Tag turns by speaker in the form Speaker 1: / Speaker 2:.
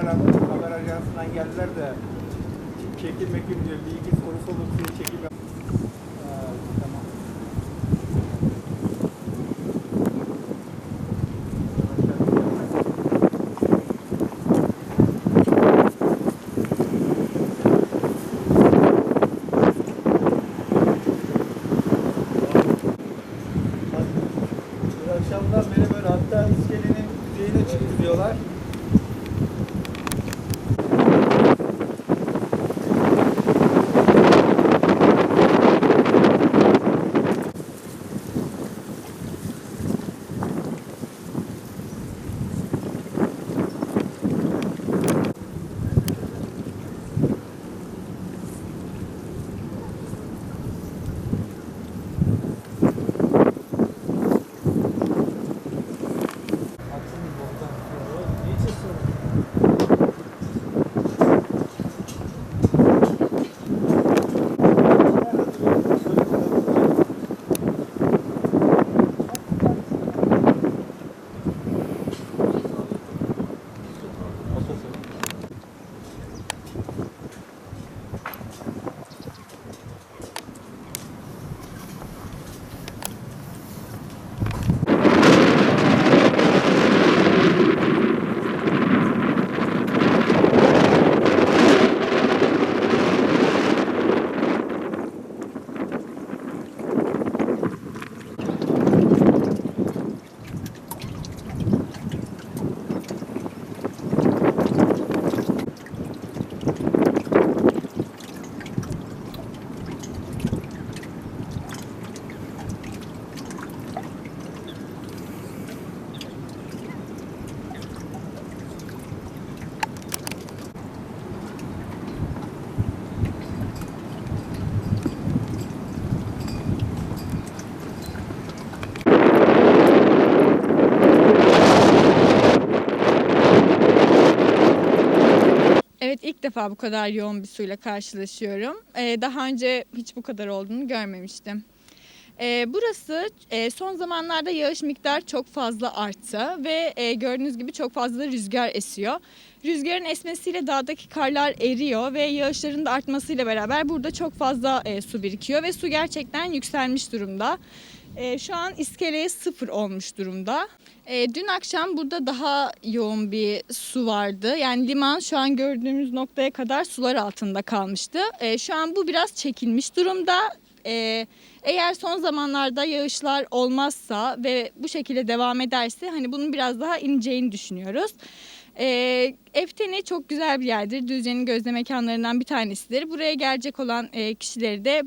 Speaker 1: kamera, kamera ajansından geldiler de çekim mekim diyor. Bir iki sorusu olur diye çekim. Bir akşamdan beri böyle hatta iskelenin yüzeyine çıktı diyorlar.
Speaker 2: İlk defa bu kadar yoğun bir suyla karşılaşıyorum. Ee, daha önce hiç bu kadar olduğunu görmemiştim. Ee, burası e, son zamanlarda yağış miktarı çok fazla arttı ve e, gördüğünüz gibi çok fazla rüzgar esiyor. Rüzgarın esmesiyle dağdaki karlar eriyor ve yağışların da artmasıyla beraber burada çok fazla e, su birikiyor ve su gerçekten yükselmiş durumda. E, şu an iskeleye sıfır olmuş durumda. E, dün akşam burada daha yoğun bir su vardı. Yani liman şu an gördüğümüz noktaya kadar sular altında kalmıştı. E, şu an bu biraz çekilmiş durumda. E, eğer son zamanlarda yağışlar olmazsa ve bu şekilde devam ederse hani bunun biraz daha ineceğini düşünüyoruz. E, Efteni çok güzel bir yerdir. Düzce'nin gözde mekanlarından bir tanesidir. Buraya gelecek olan e, kişileri de